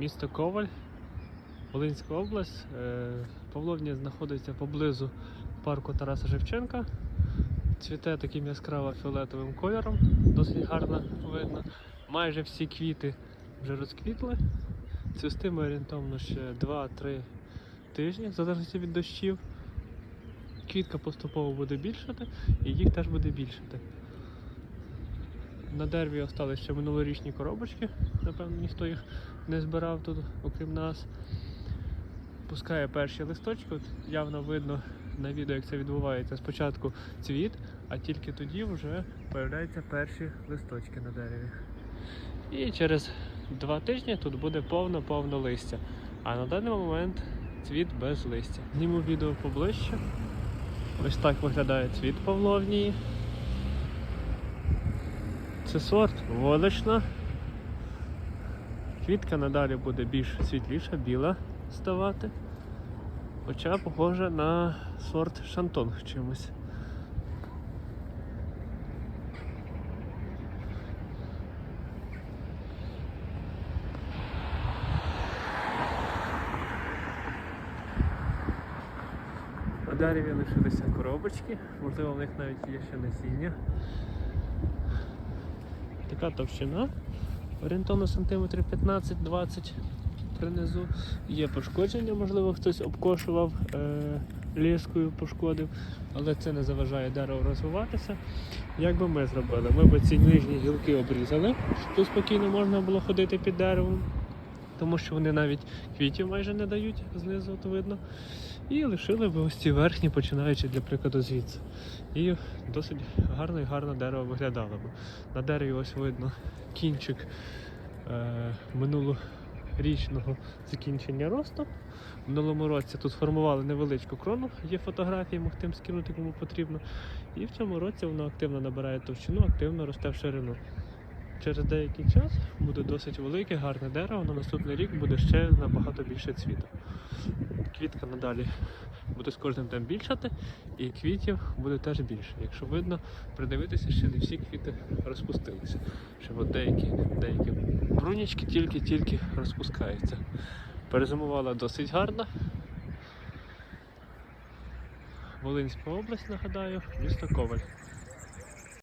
Місто Коваль, Волинська область. Е, Павловня знаходиться поблизу парку Тараса Шевченка. Цвіте таким яскраво фіолетовим кольором, досить гарно видно. Майже всі квіти вже розквітли. Цвістиме орієнтовно ще 2-3 тижні, в залежності від дощів. Квітка поступово буде більшати, і їх теж буде більшати. На дереві ще минулорічні коробочки, напевно, ніхто їх не збирав тут, окрім нас. Пускає перші листочки, от явно видно на відео, як це відбувається. Спочатку цвіт, а тільки тоді вже появляються перші листочки на дереві. І через два тижні тут буде повно-повно листя. А на даний момент цвіт без листя. Зніму відео поближче. Ось так виглядає цвіт павловнії. Це сорт водочна. Квітка надалі буде більш світліша, біла ставати. Хоча похожа на сорт шантонг чимось. Дереві лишилися коробочки, можливо в них навіть є ще насіння. Така товщина, орієнтовно сантиметрів 15-20 принизу. Є пошкодження, можливо, хтось обкошував е- ліскою, пошкодив, але це не заважає дереву розвиватися. Як би ми зробили? Ми б ці нижні гілки обрізали, щоб тут спокійно можна було ходити під деревом, тому що вони навіть квітів майже не дають, знизу от видно. І лишили б ось ці верхні, починаючи для прикладу звідси. І досить гарно і гарно дерево виглядало б. На дереві ось видно кінчик е, минулорічного закінчення росту. В минулому році тут формували невеличку крону, є фотографії, могти тим скинути кому потрібно. І в цьому році воно активно набирає товщину, активно росте в ширину. Через деякий час буде досить велике, гарне дерево. На наступний рік буде ще набагато більше цвіту. Квітка надалі буде з кожним днем більшати, і квітів буде теж більше. Якщо видно, придивитися, ще не всі квіти розпустилися. Ще от деякі, деякі брунічки тільки-тільки розпускаються. Перезимувала досить гарно. Волинська область, нагадаю, місто Коваль.